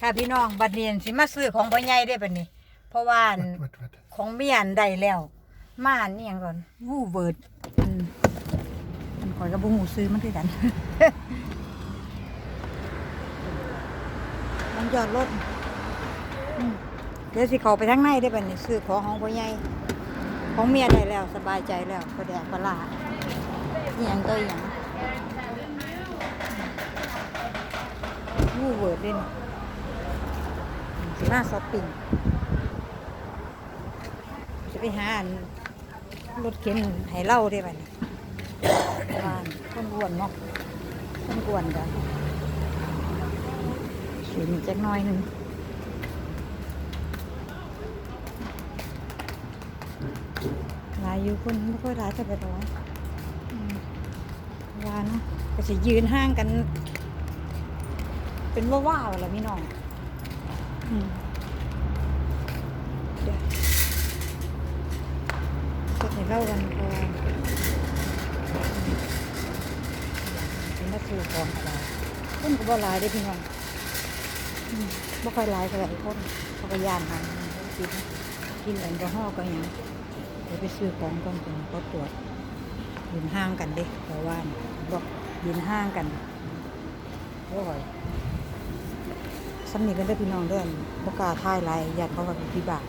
ค่ะพี่น้องบัดเนียนสิมาซื้อของพ่อใหญ่ได้บัดนี้ เพราะว่าอันวัดวัดของเมียนได้แล้ว มาอันนี่ยังก่อนวูเวิร์ดอืมมันข่อยกับบุหูซื้อมันด้วยกัน มันจอดรถอืมเดี๋ยวสิเขาไปทางในได้บัดนี้ซื้อของของพ่อใหญ่ของเมียได้แล้วสบายใจแล้วประแดกปลาร้าอหย่างก็อหย่างวูเวิร์ดด้วยนี่ สิมาช้อปปิ้งจะไปหาอันรถเข็นให้เล่าได้ป่ะนี่บ้านคนอ้วนเนาะคนอ้วนกันสูงจักน้อยหนึ่งหลายอยู่คนไม่ค่อยหลายเท่ไหร่หรอกอืมว่าเนาะก็จะยืนห้างกัน เป็นว่าว่าๆละพี่น้องอืม เดี๋ยวให้เล่ากันก่อนเป็นนักสู้ของอะไรคนก็บ่หลายได้พี่น้องมบ่ค่อยหลายเท่าไหร่คนเขาก็ย่านหันกินกินแอลกอฮอล์ก็ย่างเดี๋ยวไปซื้อของก่อนก่อนเขาตรวจยืนห่างกันเด้เพราะว่าบอกยืนห่างกันโอ้ย สำนีกันได้พี่น้องเด้อบ่กล้าทายหลายญากเขาว่าพิบัติ